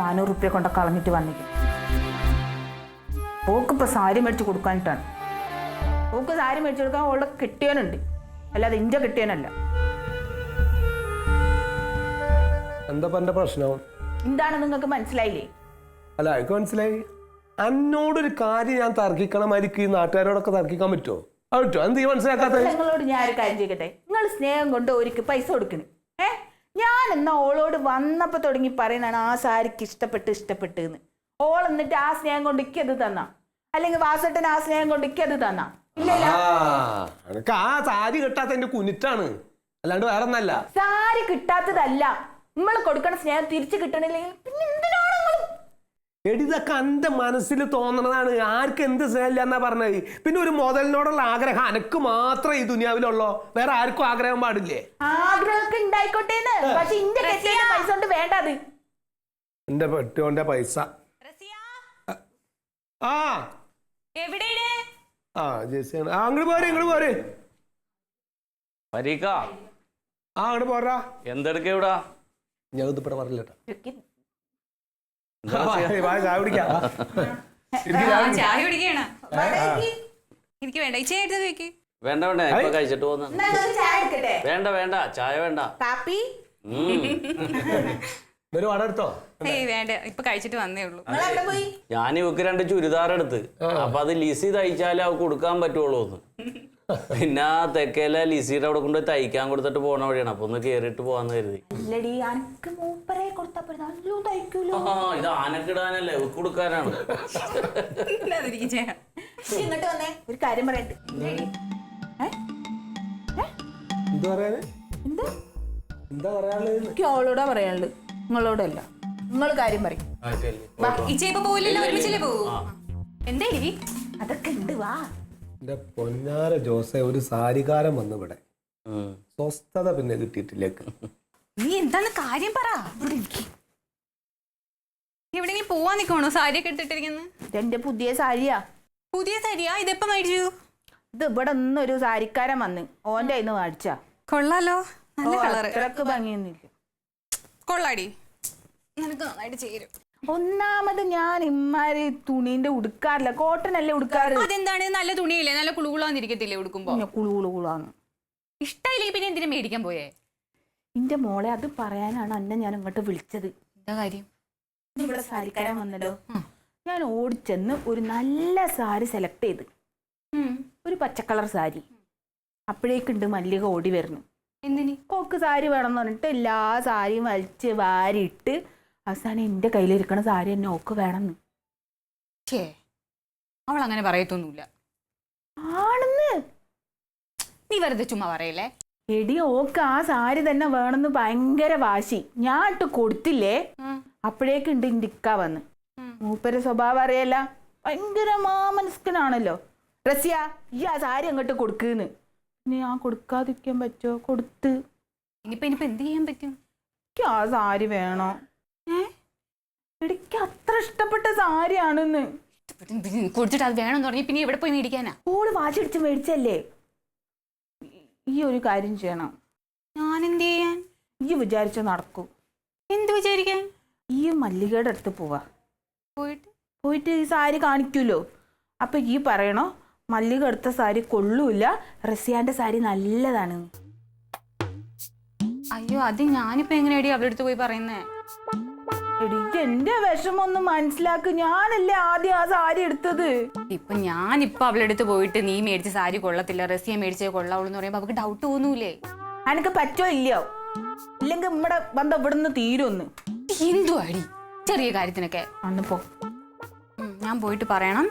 നാനൂറ് റുപ്യ കൊണ്ട് കളഞ്ഞിട്ട് വന്നിട്ട് ഓക്കിപ്പോൾ സാരി മേടിച്ച് കൊടുക്കാനിട്ടാണ്. ഓക്ക് സാരി മേടിച്ച് കൊടുക്കാൻ ഓളെ കിട്ടിയവനുണ്ട് അല്ലാതെ ഇഞ്ച കിട്ടിയവനല്ല എന്താ പറഞ്ഞ പ്രശ്നം? എന്താണ് നിങ്ങൾക്ക് മനസ്സിലായില്ലേ? അല്ല എനിക്ക് മനസ്സിലായി? എന്നോടൊരു കാര്യം ഞാൻ തർക്കിക്കണമായിരിക്കും ഈ നാട്ടുകാരോടൊക്കെ തർക്കിക്കാൻ പറ്റുമോ അത് പറ്റുമോ എന്ത് മനസ്സിലാക്കാത്ത നിങ്ങളോട് ഞാൻ ഒരു കാര്യം ചെയ്യട്ടെ നിങ്ങൾ സ്നേഹം കൊണ്ട് ഒരിക്കൽ പൈസ കൊടുക്കണേ. ഏ? ഞാൻ എന്നാ ഓളോട് വന്നപ്പോൾ തുടങ്ങി പറയുന്നതാണ് ആ സാരിക്ക് ഇഷ്ടപ്പെട്ട് ഇഷ്ടപ്പെട്ട് എന്ന് ഓൾ എന്നിട്ട് ആ സ്നേഹം കൊണ്ട് ഇക്കത് തന്ന. അല്ലെങ്കിൽ വാസട്ടൻ ആ സ്നേഹം കൊണ്ട് ഇക്കത് തന്ന. ഇല്ലല്ല. ആ എനിക്ക് ആ സാരി കിട്ടാത്ത എന്റെ കുനിറ്റാണ് അല്ലാണ്ട് വേറെ ഒന്നല്ല സാരി കിട്ടാത്തതല്ല. നമ്മൾ കൊടുക്കണ സ്നേഹം തിരിച്ചു കിട്ടണില്ലെങ്കിൽ പിന്നെ എടി ഇതൊക്കെ എന്റെ മനസ്സിൽ തോന്നണതാണ്. ആർക്ക് എന്ത് സ്നേഹമില്ല എന്നാ പറഞ്ഞത്? പിന്നെ ഒരു മുതലിനോടുള്ള ആഗ്രഹം അനക്ക് മാത്രമേ ഈ ദുനിയാവിലുള്ളോ. വേറെ ആർക്കും ആഗ്രഹം പാടില്ലേ? ആഗ്രഹമൊക്കെ ഉണ്ടായിക്കോട്ടേന്ന്. പക്ഷെ ഇന്റെ കെട്ടിയ പൈസ കൊണ്ട് വേണ്ടത്. എന്റെ പെട്ടിയോന്റെ പൈസ. ആ. എവിടെയാണ്? ആ ജെസ്സിയാണ്. ആ അങ്ങോട്ട് പോരെ ഇങ്ങോട്ട് പോരെ. പരീക്ക ആ അങ്ങോട്ട് പോരാ. എന്തെടുക്ക ഇവിടെ? ഞാൻ ഇതിപ്പടെ പറഞ്ഞില്ല കേട്ടോ. എന്താ ആ, ചെയ്യാ? വാ, ചായ കുടിക്കാം. ആ, ചായ കുടിക്കണ? എനിക്ക് വേണ്ട. ഇച്ചിരി എടുത്ത് വെക്ക്. വേണ്ട വേണ്ട. ഇപ്പൊ കഴിച്ചിട്ട് പോന്ന വേണ്ട വേണ്ട. ചായ വേണ്ട. കാപ്പി. ഒരു വട എടുത്തോ? ഏയ് വേണ്ട. ഇപ്പൊ കഴിച്ചിട്ട് വന്നേ ഉള്ളൂ. ഞാൻ ഇവക്ക് രണ്ട് ചുരിദാർ എടുത്ത് അപ്പൊ അത് ലിസി തയ്ച്ചാലേ അവക്ക് കൊടുക്കാൻ പറ്റുള്ളൂ എന്ന് പിന്നെ ആ തെക്കേല ലിസിയുടെ അവിടെ കൊണ്ട് തയ്ക്കാൻ കൊടുത്തിട്ട് പോണ വഴിയാണ്. അപ്പൊ ഒന്ന് കേറിയിട്ട് പോവാന്ന് കരുതി. ഇല്ലടി അനക്ക് മൂപ്പരെ കൊടുത്താ പോരെ. നല്ലോ തയ്ക്കൂലോ? ആ ഇത് ആനക്കിടാനല്ലേ ഇവക്ക് കൊടുക്കാനാണ്. ഇല്ലാതിരിക്കും ചെയ്യാം. ഇജ്ജ് ഇങ്ങോട്ട് വന്നേ ഒരു കാര്യം പറയട്ടെ. ഏ? ഏ? എന്താ പറയാന്? എന്ത്? എന്താ പറയാനുള്ളത്? എനിക്ക് അവളോടാ പറയാനുള്ളത്. നിങ്ങളോടല്ല. നിങ്ങൾ കാര്യം പറയും. ഇച്ച ഇപ്പൊ പോവില്ലല്ലോ ഒരുമിച്ചല്ലേ പോവൂ? എന്തേടി? അതൊക്കെ ഉണ്ട് വാ. എന്റെ പൊന്നാര ജോസെ ഒരു സാരികാരം വന്നു ഇവിടെ. സ്വസ്ഥത പിന്നെ കിട്ടിയിട്ടില്ലേക്ക്. നീ എന്താണ് കാര്യം പറ? എവിടെയെങ്കിലും പോവാൻ നിക്കണോ സാരിയൊക്കെ എടുത്തിട്ടിരിക്കുന്നത് ഇതെന്റെ പുതിയ സാരിയാ. പുതിയ സാരിയാ? ഇതെപ്പോ മേടിച്ചു? ഇത് ഇവിടെ ഒന്നൊരു സാരിക്കാരൻ വന്ന്. ഓന്റെ കയ്യിൽ നിന്ന് മേടിച്ചാ. കൊള്ളാലോ. നല്ല കളറ്. അത്രയ്ക്ക് ഭംഗിയൊന്നുമില്ല. കൊള്ളാടി. നിനക്ക് നന്നായിട്ട് ചേരും. ഒന്നാമത് ഞാൻ ഇമ്മാരി തുണീന്റെ ഉടുക്കാറില്ല. കോട്ടൺ അല്ലേ ഉടുക്കാറ്? അതെന്താണ് നല്ല തുണിയല്ലേ? നല്ല കുളുകുളാന്നിരിക്കത്തില്ലേ ഉടുക്കുമ്പോ? പിന്നെ കുളു കുളു ഇഷ്ടമില്ലെങ്കിൽ പിന്നെ എന്തിനും മേടിക്കാൻ പോയേ? എന്റെ മോളെ അത് പറയാനാണ് അന്നെ ഞാൻ ഇങ്ങോട്ട് വിളിച്ചത്. എന്താ കാര്യം? ഇവിടെ സാരിക്കാരൻ വന്നല്ലോ. ഞാൻ ഓടിച്ചെന്ന് ഒരു നല്ല സാരി സെലക്ട് ചെയ്ത്. ഒരു പച്ചക്കളർ സാരി. അപ്പോഴേക്കുണ്ട് മല്ലിക ഓടി വരുന്നു. എന്തിനി? കോക്ക് സാരി വേണം എന്ന് പറഞ്ഞിട്ട് എല്ലാ സാരിയും വലിച്ച് വാരിയിട്ട് അവസാനം എന്റെ കയ്യിലിരിക്കണ സാരി എന്നെ ഓക്ക് വേണമെന്ന്. ഛേ അവൾ അങ്ങനെ പറയത്തൊന്നുമില്ല. ആണെന്ന്. നീ വെറുതെ ചുമ്മാ പറയല്ലേ? എടി ഓക്ക് ആ സാരി തന്നെ വേണമെന്ന് ഭയങ്കര വാശി. ഞാൻ ഇട്ട് കൊടുത്തില്ലേ? അപ്പോഴേക്കുണ്ട് ഉണ്ട് ഇക്ക വന്ന്. മൂപ്പര സ്വഭാവം അറിയല്ല. ഭയങ്കര മാമനസ്കനാണല്ലോ. റസിയ ഈ ആ സാരി അങ്ങോട്ട് കൊടുക്കുന്ന്. ഇനി ഞാൻ കൊടുക്കാതിരിക്കാൻ പറ്റുമോ കൊടുത്ത്. ഇനിയിപ്പോ ഇനിയിപ്പോ എന്ത് ചെയ്യാൻ പറ്റും? എനിക്ക് ആ സാരി വേണോ. എനിക്ക് അത്ര ഇഷ്ടപ്പെട്ട സാരിയാണെന്ന്. കൊടുത്തിട്ട് അത് വേണമെന്ന് തുടങ്ങി പിന്നെ എവിടെ പോയി മേടിക്കാനാ? ഓൾ വാശിടിച്ച് മേടിച്ചല്ലേ? ഈ- ഈ ഒരു കാര്യം ചെയ്യണം. ഞാൻ എന്ത് ചെയ്യാൻ? ഈ വിചാരിച്ച നടക്കൂ. എന്ത് വിചാരിക്കാൻ? ഈ മല്ലികയുടെ അടുത്ത് പോവാ. പോയിട്ട്? പോയിട്ട് ഈ സാരി കാണിക്കൂലോ? അപ്പൊ ഈ പറയണോ മല്ലിക എടുത്ത സാരി കൊള്ളൂല റസിയാന്റെ സാരി നല്ലതാണ്. അയ്യോ അത് ഞാനിപ്പോ എങ്ങനെയാടി അവരുടെ അടുത്ത് പോയി പറയുന്നേ? എടി എന്റെ വിഷമം ഒന്ന് മനസ്സിലാക്ക്. ഞാനല്ലേ ആദ്യം ആ സാരി എടുത്തത്? ഇപ്പൊ ഞാനിപ്പൊ അവളെ അടുത്ത് പോയിട്ട് നീ മേടിച്ച സാരി കൊള്ളത്തില്ല റസിയ മേടിച്ചത് കൊള്ളാവുള്ളൂ എന്ന് പറയുമ്പോ അവക്ക് ഡൗട്ട് തോന്നൂലേ? അനക്ക് പറ്റോ ഇല്ലയോ? ഇല്ലെങ്കിൽ നമ്മടെ ബന്ധം ഇവിടുന്ന് തീരുമെന്ന്. എന്തു അടി ചെറിയ കാര്യത്തിനൊക്കെ. അന്ന് പോ. ഉം, ഞാൻ പോയിട്ട് പറയണം.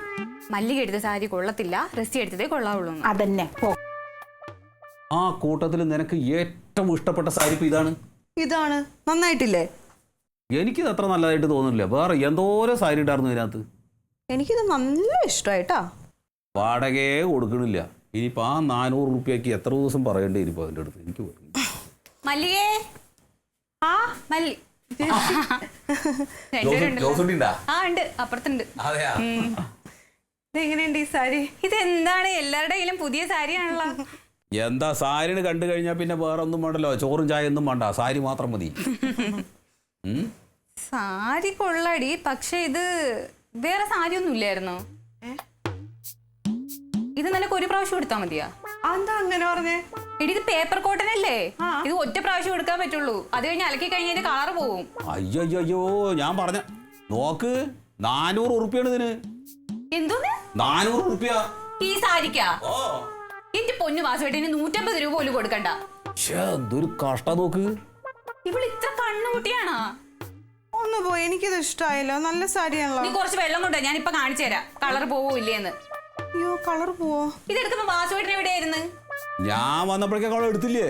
മല്ലിക എടുത്ത സാരി കൊള്ളത്തില്ല റസി എടുത്തതേ കൊള്ളാവുള്ളൂ എന്ന്. അതന്നെ പോ. ആ കൂട്ടത്തിൽ നിനക്ക് ഏറ്റവും ഇഷ്ടപ്പെട്ട സാരി ഇതാണ്? ഇതാണ്. നന്നായിട്ടില്ലേ? എനിക്കിത് അത്ര നല്ലതായിട്ട് തോന്നുന്നില്ല. വേറെ എന്തോരം സാരി ഇടായിരുന്നു ഇതിനകത്ത്? എനിക്കിത് നല്ല ഇഷ്ടമായിട്ടാ. വാടകയെ കൊടുക്കണില്ല. ഇനിയിപ്പോൾ ആ നാനൂറ് റുപ്യക്ക് എത്ര ദിവസം പറയേണ്ടി ഇനിയിപ്പോൾ അതിന്റെ അടുത്ത്? എനിക്ക് മല്ലികേ? ആ മല്ലി. രണ്ടുപേരുണ്ടല്ലോ. ആ ഉണ്ട്. അപ്പുറത്തുണ്ട്. അതെയാ? ഇതെങ്ങനെയുണ്ട് ഈ സാരി? എല്ലാവരുടെ കയ്യിലും പുതിയ സാരിയാണല്ലോ. എന്താ സാരിന് കണ്ടു കഴിഞ്ഞാൽ പിന്നെ വേറെ ഒന്നും വേണ്ടല്ലോ? ചോറും ചായ ഒന്നും വേണ്ട. സാരി മാത്രം മതി? സാരി കൊള്ളടി. പക്ഷെ ഇത് വേറെ സാരി ഒന്നും ഇല്ലായിരുന്നോ ഇത് നിനക്ക് ഒരു പ്രാവശ്യം എടുത്താ മതിയാ? എന്താ അങ്ങനെ പറഞ്ഞേ? എടി ഇത് പേപ്പർ കോട്ടൺ അല്ലേ? ഇത് ഒറ്റ പ്രാവശ്യം എടുക്കാൻ പറ്റുള്ളൂ. അത് കഴിഞ്ഞ് അലക്കി കഴിഞ്ഞതിന്റെ കളർ പോവും. അയ്യോ അയ്യോ അയ്യോ ഞാൻ പറഞ്ഞ നോക്ക് നാനൂറ് ഉറുപ്പിയാണ് ഇതിന്. എന്തോന്ന്? നാനൂറ് ഉറുപ്പ്യ. ഈ സാരിക്കാ? ഓ. എന്റെ പൊന്നു വാസുവേട്ടിന് നൂറ്റമ്പത് രൂപ പോലും കൊടുക്കണ്ട. എന്തൊരു കഷ്ട നോക്ക്. ഇവൾ ഇത്ര കണ്ണുകുട്ടിയാണോ? ഒന്ന് പോയി എനിക്കിത് ഇഷ്ടമായല്ലോ നല്ല സാരിയാണല്ലോ. നീ കുറച്ച് വെള്ളം കൊണ്ടുവാ ഞാൻ ഇപ്പൊ കാണിച്ചു തരാം. കളർ പോവില്ലേന്ന്. അയ്യോ കളർ പോവോ? ഇതെടുക്കുമ്പോ വാസുവേട്ടൻ എവിടെയായിരുന്നു? ഞാൻ വന്നപ്പോഴേക്കും അവൾ എടുത്തില്ലേ?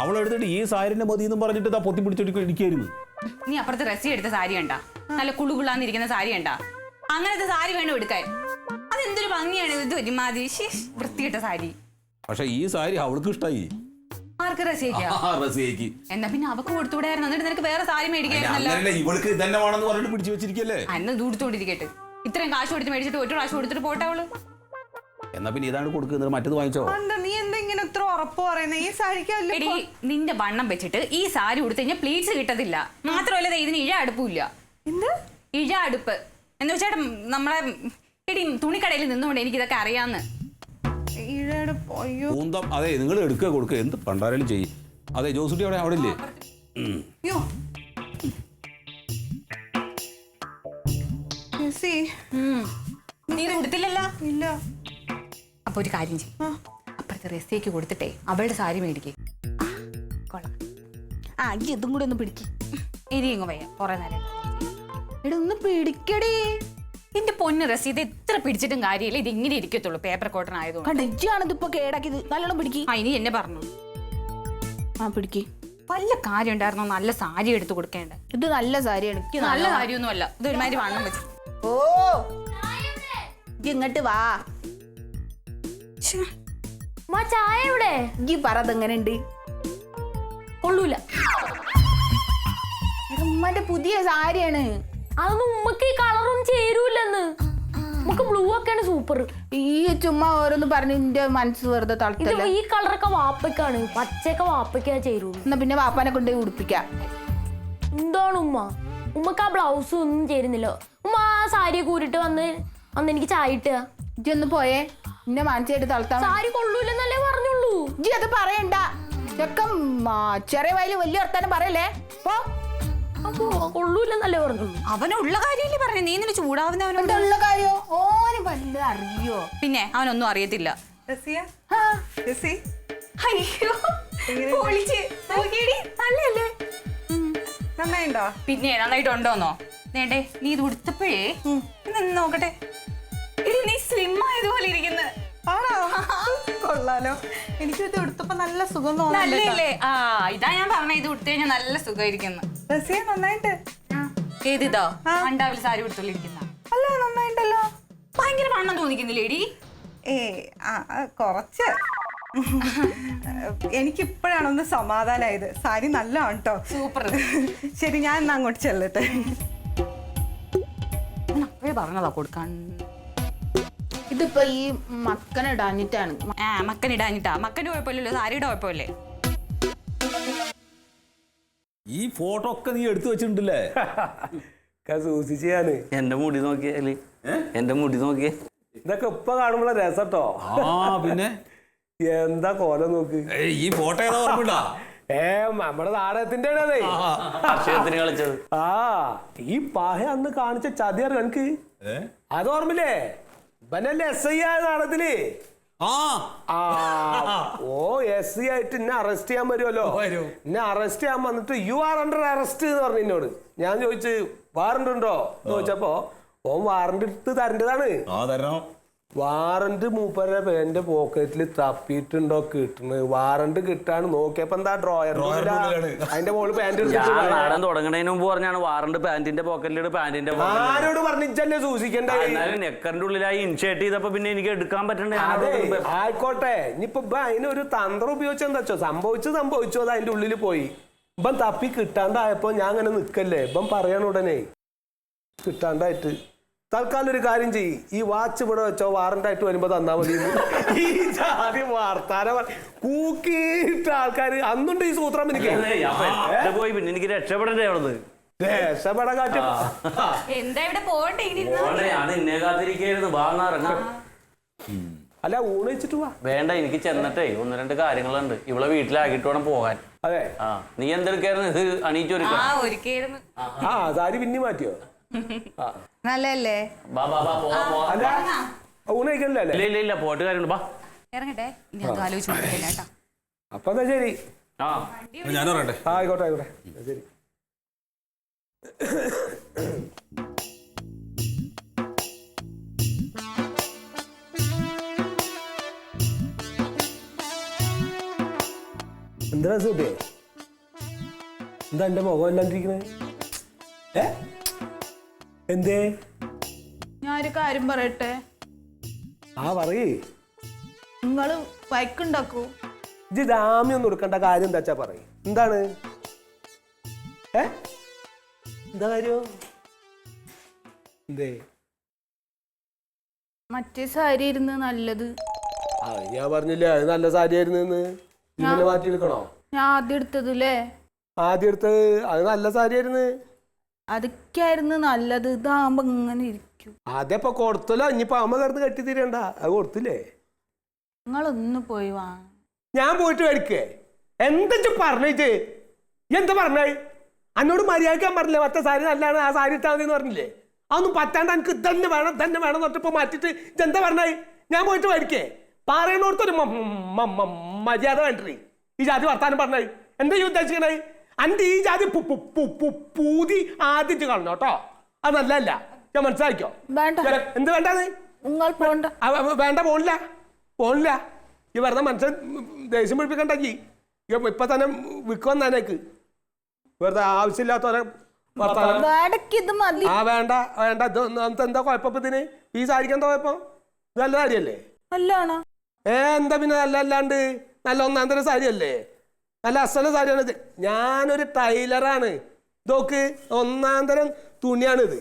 അവൾ എടുത്തിട്ട് ഈ സാരിന്റെ മതി എന്നും പറഞ്ഞിട്ട് ഇതാ പൊത്തി പിടിച്ചിട്ട് ഇരിക്കായിരുന്നു നീ അപ്പുറത്ത് റെസി എടുത്ത സാരി ഉണ്ടാ നല്ല കുളുകുളാന്നിരിക്കുന്ന സാരി ഉണ്ടാ അങ്ങനത്തെ സാരി വേണം എടുക്കാൻ? അതെന്തൊരു ഭംഗിയാണ് ഇത് ഒരുമാതിരി. വൃത്തിയിട്ട സാരി. പക്ഷെ ഈ സാരി അവൾക്ക് ഇഷ്ടായി ആർക്ക് ആ എന്നാ പിന്നെ അവക്ക് കൊടുത്തുവിടായിരുന്നു. എന്നിട്ട് നിനക്ക് വേറെ സാരി മേടിക്കായിരുന്നല്ലോ അങ്ങനല്ല ഇവൾക്ക് ഇതന്നെ വേണമെന്ന് പറഞ്ഞിട്ട് പിടിച്ചു വെച്ചിരിക്കല്ലേ? അന്ന് ദൂരത്തോണ്ടിരിക്കട്ടെ ഇത്രയും കാശ് കൊടുത്ത് മേടിച്ചിട്ട് ഒരു പ്രാവശ്യം കൊടുത്തിട്ട് പോട്ടെ അവൾ. എന്നാ പിന്നെ ഇതാണ് കൊടുക്കുന്നത്. മറ്റേത് വാങ്ങിച്ചോ? എന്താ നീ എന്താ ഇങ്ങനെ ഇത്ര ഉറപ്പ് പറയുന്നത് ഈ സാരിക്കല്ലേ എടി നിന്റെ വണ്ണം വെച്ചിട്ട് ഈ സാരി ഉടുത്ത് കഴിഞ്ഞാൽ പ്ലീറ്റ്സ് കിട്ടത്തില്ല. മാത്രമല്ല ദേ ഇതിന് ഇഴ അടുപ്പില്ല എന്ത്? ഇഴ അടുപ്പ്. എന്ന് വെച്ചാൽ നമ്മളെ എടി തുണിക്കടയിൽ നിന്നുകൊണ്ട് എനിക്കിതൊക്കെ അറിയാന്ന്. ഈഴയുടെ പൂന്തം അതെ നിങ്ങൾ എടുക്കുക കൊടുക്കുക. എന്ത് പണ്ടാരാലും ചെയ്യും. അതെ ജോസുട്ടി അവിടെ അവിടെ ഇല്ലേ. അയ്യോ. ജെസ്സി. നീ ഇത് ഇല്ല. അപ്പൊ ഒരു കാര്യം ചെയ്യും. അപ്പുറത്തെ റെസിക്ക് കൊടുത്തിട്ടേ അവളുടെ സാരി മേടിക്കേ. കൊള്ളാം. ആ ഇജ്ജ് ഇതും കൂടെ ഒന്ന് പിടിക്ക്. ഇനി ഇങ്ങ് വയ്യ. കുറെ നേരം. എടാ ഒന്ന് പിടിക്കടേ. എന്റെ പൊന്ന് റസി ഇത് എത്ര പിടിച്ചിട്ടും കാര്യമില്ല. ഇത് ഇങ്ങനെ ഇരിക്കത്തുള്ളൂ. പേപ്പർ കോട്ടൺ ആയതുകൊണ്ട്. കണ്ട ഇജ്ജാണ് ഇതിപ്പോ കേടാക്കിയത്. നല്ലോണം പിടിക്ക്. ആ ഇനി എന്നെ പറഞ്ഞു. ആ പിടിക്ക്. വല്ല കാര്യം ഉണ്ടായിരുന്നോ നല്ല സാരി എടുത്ത് കൊടുക്കേണ്ട? ഇത് നല്ല സാരിയാണ്. എനിക്ക് നല്ല കാര്യമൊന്നും അല്ല ഇത് ഒരുമാതിരി വണ്ണം വെച്ചു. ഓ! ഇജ്ജ് ഇങ്ങോട്ട് വാ. ചായ ഇവിടെ ഇജ്ജ് പറ അതെങ്ങനെ ഉണ്ട് കൊള്ളൂല. ഉമ്മന്റെ പുതിയ സാരിയാണ്. അതൊന്നും ഉമ്മക്ക് ഈ കളറും ചേരൂലെന്ന്. നമുക്ക് ബ്ലൂ ഒക്കെയാണ് സൂപ്പർ. ഈ ചുമ്മാ ഓരോന്ന് പറഞ്ഞ് എന്റെ മനസ്സ് വെറുതെ ഇത് തളർത്തല്ലേ? ഈ കളറൊക്കെ വാപ്പയ്ക്കാണ്. പച്ചയൊക്കെ വാപ്പയ്ക്കാ ചേരുള്ളൂ. എന്നാ പിന്നെ വാപ്പാനെ കൊണ്ടുപോയി ഉടുപ്പിക്കാം. എന്താണ് ഉമ്മ? ഉമ്മക്ക് ആ ബ്ലൗസ് ഒന്നും ചേരുന്നില്ല. ഉമ്മ ആ സാരി കൂരിട്ട് വന്ന് അന്ന് എനിക്ക് ചായ ഇട്ടുക ഇജ്ജ് ഒന്ന് പോയേ. എന്നെ മനസ്സായിട്ട് തളർത്താൻ സാരി കൊള്ളൂലെന്നല്ലേ പറഞ്ഞുള്ളൂ. ഇജ്ജി അത് പറയണ്ട. ചെക്കം ചെറിയ വയലിൽ വലിയ വർത്താനം പറയല്ലേ? പോ. കൊള്ളൂലെന്നല്ലേ പറഞ്ഞുള്ളൂ. അവനുള്ള കാര്യമില്ലേ പറഞ്ഞു? നീ നിന്നെ ചൂടാവുന്നവനോട് എന്താ ഉള്ള കാര്യോ? ഓന് അറിയോ? പിന്നെ അവനൊന്നും അറിയത്തില്ല. അയ്യോ. പൊളിച്ച്. നോക്കിയെടി, നല്ലല്ലേ നന്നായിണ്ടോ? പിന്നെ നന്നായിട്ടുണ്ടോന്നോ? നേണ്ടേ നീ ഇത് ഉടുത്തപ്പോഴേ നിന്ന് നോക്കട്ടെ. നീ സ്ലിം ആയതുപോലെ ഇരിക്കുന്നു. ആണോ? കൊള്ളാലോ. എനിക്കിത് എടുത്തപ്പോ നല്ല സുഖം തോന്നുന്നു നല്ലല്ലേ ആ ഇതാ ഞാൻ പറഞ്ഞ ഇത് ഉടുത്തു കഴിഞ്ഞാൽ നല്ല സുഖമായിരിക്കുന്നു. ജെസ്സിയ നന്നായിട്ട്. ഏതിതോ? അണ്ടാവിൽ സാരി ഉടുത്തുള്ളിരിക്കുന്ന അല്ല നന്നായിട്ടല്ലോ. ഭയങ്കര വണ്ണം തോന്നിക്കുന്നില്ലേടി ഏ ആ ആ, കുറച്ച്. എനിക്കിപ്പോഴാണ് ഒന്ന് സമാധാനമായത് സാരി നല്ലതാണ് കേട്ടോ സൂപ്പർ. ശരി ഞാൻ എന്നാ അങ്ങോട്ട് ചെല്ലട്ടെ. അപ്പോഴേ പറഞ്ഞതാ കൊടുക്കാൻ. ഇതിപ്പോ ഈ മക്കനിടാഞ്ഞിട്ടാണ് ആ മക്കൻ ഇടാഞ്ഞിട്ടാ. മക്കന്റെ കുഴപ്പമില്ലല്ലോ സാരിയുടെ കുഴപ്പമില്ലേ? ഈ ഫോട്ടോ ഒക്കെ നീ എടുത്തു വെച്ചിട്ടുണ്ടല്ലേ? ഒക്കെ സൂക്ഷിച്ചാണ് എന്റെ മുടി നോക്കിയാൽ എന്റെ മുടി നോക്കിയേ. ഇതൊക്കെ ഇപ്പൊ കാണുമ്പോ രസട്ടോ. ആ പിന്നെ? എന്താ കോല നോക്ക്? ഈ ഫോട്ടോ ഏതാ ഏ നമ്മുടെ നാടകത്തിന്റെ കളിച്ചത്. ആ ഈ പാഹ അന്ന് കാണിച്ച ചതിയാർ കണക്ക് എനിക്ക് അത് ഓർമ്മില്ലേ ഇവനല്ലേ എസ് ഐ ആ നാടകത്തിൽ. ഓ എസ് സി ആയിട്ട് എന്നെ അറസ്റ്റ് ചെയ്യാൻ വരുമല്ലോ എന്നെ അറസ്റ്റ് ചെയ്യാൻ വന്നിട്ട് യു ആർ അണ്ടർ അറസ്റ്റ് എന്ന് പറഞ്ഞു എന്നോട്. ഞാൻ ചോദിച്ചു വാറണ്ട് ഉണ്ടോ എന്ന് ചോദിച്ചപ്പോ ഓൻ വാറണ്ട് എടുത്ത് തരേണ്ടതാണ്. വാറണ്ട് മൂപ്പരുടെ എന്റെ പോക്കറ്റിൽ തപ്പിയിട്ടുണ്ടോ കിട്ടുന്നത് വാറണ്ട് കിട്ടാണ് നോക്കിയപ്പോ എന്താ ഡ്രോയർ. അതിന്റെ മുകളിൽ പാന്റ് നാടൻ തുടങ്ങണതിന് മുമ്പ് പറഞ്ഞാണ് വാറണ്ട് പാന്റിന്റെ പോക്കറ്റിലൊരു പാന്റിന്റെ പോക്കറ്റിൽ ആരോട് പറഞ്ഞിച്ചല്ലേ സൂക്ഷിക്കണ്ടേ? എന്നാലും നെക്കറിന്റെ ഉള്ളിലായി ഇൻഷേർട്ട് ചെയ്തപ്പോ പിന്നെ എനിക്ക് എടുക്കാൻ പറ്റണ്ടേ? ആയിക്കോട്ടെ. ഇനിയിപ്പൊ അതിനൊരു തന്ത്രം ഉപയോഗിച്ച് എന്താ വെച്ചോ? സംഭവിച്ചു സംഭവിച്ചു അത് അതിന്റെ ഉള്ളിൽ പോയി. ഇപ്പം തപ്പി കിട്ടാണ്ടായപ്പോ ഞാൻ അങ്ങനെ നിക്കല്ലേ? ഇപ്പം പറയണ ഉടനെ. കിട്ടാണ്ടായിട്ട്. തൽക്കാലം ഒരു കാര്യം ചെയ്യ്. ഈ വാച്ച് ഇവിടെ വെച്ചോ വാറന്റായിട്ട് വരുമ്പോ തന്നാ മതി. ഈ ജാതി വാർത്താന കൂക്കിയിട്ട് ആൾക്കാർ അന്നുണ്ട് ഈ സൂത്രം എനിക്ക്. പോയി പിന്നെ എനിക്ക് രക്ഷപ്പെടണ്ടേ അവിടെ രക്ഷപ്പെടാൻ കാറ്റ്. എന്താ ഇവിടെ പോകണ്ടേ കാത്തിരിക്കായിരുന്നു. വാ എന്നാ ഇറങ്ങാം. അല്ല ഊണ് വെച്ചിട്ട് വാ. വേണ്ട എനിക്ക് ചെന്നിട്ടേ ഒന്ന് രണ്ട് കാര്യങ്ങളുണ്ട്. ഇവളെ വീട്ടിലാക്കിട്ട് വേണം പോകാൻ. അതെ. ആ നീ എന്തെടുക്കായിരുന്നു? ഇത് ആ ആ സാരി പിന്നെ മാറ്റിയോ? നല്ലല്ലേ ബാ ബാ ബാ പോവാ പോവാ അല്ല ഊണ് ഇല്ല ഇല്ല ഇല്ല പോയിട്ട് കാര്യമുണ്ട്. ബാ ഇറങ്ങട്ടെ. ഇനി അത് ആലോചിച്ച് കേട്ടോ. അപ്പൊ എന്നാ ശരി. ആ. ഞാൻ പറയട്ടെ ആ ആയിക്കോട്ടെ ആയിക്കോട്ടെ. എന്നാ ശരി. എന്താ സുട്ടേ എന്താ എന്റെ മുഖം അല്ലാണ്ടിരിക്കണേ ഏ? എന്തേ? ഞാനൊരു കാര്യം പറയട്ടെ? ആ പറയേ. നിങ്ങൾ വൈക്കുണ്ടാക്കൂ ഇത് ജാമ്യം ഒന്നും എടുക്കേണ്ട കാര്യം എന്താ വെച്ചാ പറയും? എന്താണ്? ഏ? എന്താ കാര്യം? എന്തേ? മറ്റേ സാരി ഇരുന്ന് നല്ലത്. ആ ഞാൻ പറഞ്ഞില്ലേ അത് നല്ല സാരിയായിരുന്നു എന്ന് ഇങ്ങനെ മാറ്റി എടുക്കണോ? ഞാൻ ആദ്യം എടുത്തത് എടുത്തതല്ലേ ആദ്യം എടുത്തത് അത് നല്ല സാരിയായിരുന്നു. അതൊക്കെയായിരുന്നു നല്ലത്. ഇതാകുമ്പോ ഇങ്ങനെ ഇരിക്കും. അതേപ്പൊ കൊടുത്തല്ലോ? ഇനിയിപ്പോ അമ്മ കിടന്ന് കെട്ടി തീരണ്ട. അത് കൊടുത്തില്ലേ? നിങ്ങൾ ഒന്ന് പോയി വാ. ഞാൻ പോയിട്ട് മേടിക്കേ എന്താ പറഞ്ഞിട്ട് എന്താ പറഞ്ഞേ? അന്നോട് മര്യാദക്കാൻ പറഞ്ഞില്ലേ മറ്റേ സാരി നല്ലതാണ് ആ സാരി ഇട്ടാൽ മതി എന്ന് പറഞ്ഞില്ലേ? അതൊന്നും പറ്റാണ്ട് എനിക്ക് തന്നെ വേണം തന്നെ വേണം എന്ന് പറഞ്ഞപ്പോ മാറ്റിട്ട് ഇതെന്താ പറഞ്ഞേ? ഞാൻ പോയിട്ട് മേടിക്കേ പറയണോടത്തൊരു മ- മര്യാദ വേണ്ടേ ഈ ജാതി വർത്താനം പറഞ്ഞേ. എന്താ ഈ ഉദ്ദേശിക്കണേ? അന്റെ ഈ ജാതി പൂതി ആദ്യം കളഞ്ഞോ കേട്ടോ. അത് നല്ലതല്ല. ഞാൻ മനസ്സിലാക്കിയോ? വേണ്ട. എന്ത് വേണ്ടത്? നിങ്ങൾ പോണ്ട. വേണ്ട പോണില്ല. പോണില്ല. ഈ വെറുതെ മനസ്സിൽ ദേഷ്യം പിടിപ്പിക്കണ്ട ഈ ഇപ്പൊ തന്നെ വിൽക്കുവന്നേക്ക് വെറുതെ ആവശ്യമില്ലാത്തവരെ ആ വേണ്ട വേണ്ട. ഇത് നമുക്ക് എന്താ കുഴപ്പം ഇതിന്? ഈ സാരിക്ക് എന്താ കുഴപ്പം? ഇത് നല്ല സാരിയല്ലേ ഏ എന്താ പിന്നെ നല്ല അല്ലാണ്ട് നല്ല ഒന്നാം തരം സാരിയല്ലേ? നല്ല അസല സാരിയാണിത് ഞാനൊരു ടൈലറാണ്. ഇതൊക്കെ ഒന്നാം തരം തുണിയാണിത്.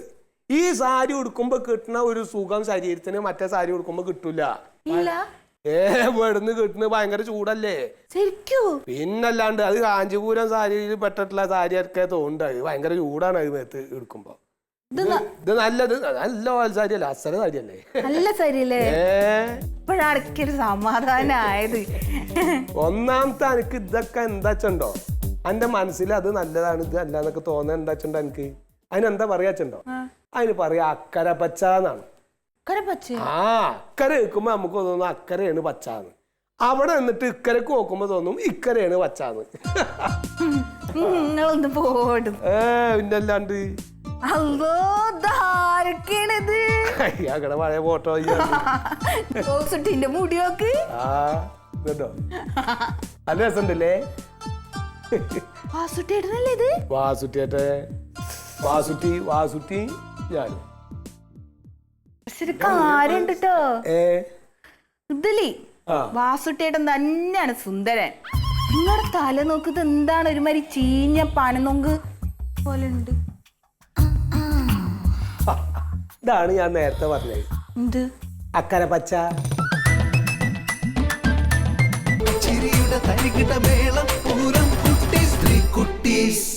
ഈ സാരി ഉടുക്കുമ്പോ കിട്ടുന്ന ഒരു സുഖം ശരീരത്തിന് മറ്റേ സാരി ഉടുക്കുമ്പോ കിട്ടൂല. ഏ വെടുന്ന് കിട്ടുന്നത് ഭയങ്കര ചൂടല്ലേ? ശരിക്കും? പിന്നല്ലാണ്ട് അത് കാഞ്ചിപുരം സാരിയിൽ പെട്ടിട്ടുള്ള സാരി ഒക്കെ തോന്നുന്നുണ്ട് ഭയങ്കര ചൂടാണ് അത് മേത്ത് എടുക്കുമ്പോ. ഇത് നല്ലത്. നല്ല സാരിയല്ലേ അസല സാരിയല്ലേ നല്ല സാരിയല്ലേ? ഇപ്പോഴാർക്കൊരു സമാധാനായത്. ഒന്നാമത്തെ എനിക്ക് ഇതൊക്കെ എന്താച്ചുണ്ടോ എന്റെ മനസ്സിൽ അത് നല്ലതാണ് ഇത് അല്ലാന്നൊക്കെ തോന്നുന്നത് എന്താ വെച്ചുണ്ടോ എനിക്ക് അതിനെന്താ പറയാച്ചുണ്ടോ അതിന് പറയാ അക്കര പച്ച? എന്നാണ് ആ അക്കരെ വെക്കുമ്പോ നമുക്ക് തോന്നുന്നു അക്കരയാണ് പച്ചാന്ന്. അവിടെ നിന്നിട്ട് ഇക്കരക്ക് നോക്കുമ്പോ തോന്നും ഇക്കരയാണ് പച്ചാന്ന്. നിങ്ങളൊന്ന് പോടും. ഏ പിന്നെ അല്ലാണ്ട് അല്ലോ പഴയ ഫോട്ടോ മുടി നോക്ക്. ആ നല്ല രസമുണ്ടല്ലേ? ഇത്? വാസുട്ടിയേട്ടെ. വാസുട്ടി വാസുട്ടി ഞാനും. കേട്ടോ ഇതിലേ. വാസുട്ടേട്ടൻ തന്നെയാണ് സുന്ദരൻ. നിങ്ങളുടെ തല നോക്കുന്നത് എന്താണ് ഒരുമാതിരി ചീഞ്ഞ പനനൊങ്ക് പോലെ ഉണ്ട്. ഇതാണ് ഞാൻ നേരത്തെ പറഞ്ഞത്. എന്ത്? അക്കര പച്ച. ചിരിയുടെ തരികിട്ട മേളം പൂരം കുട്ടി സ്ത്രീ കുട്ടീസ്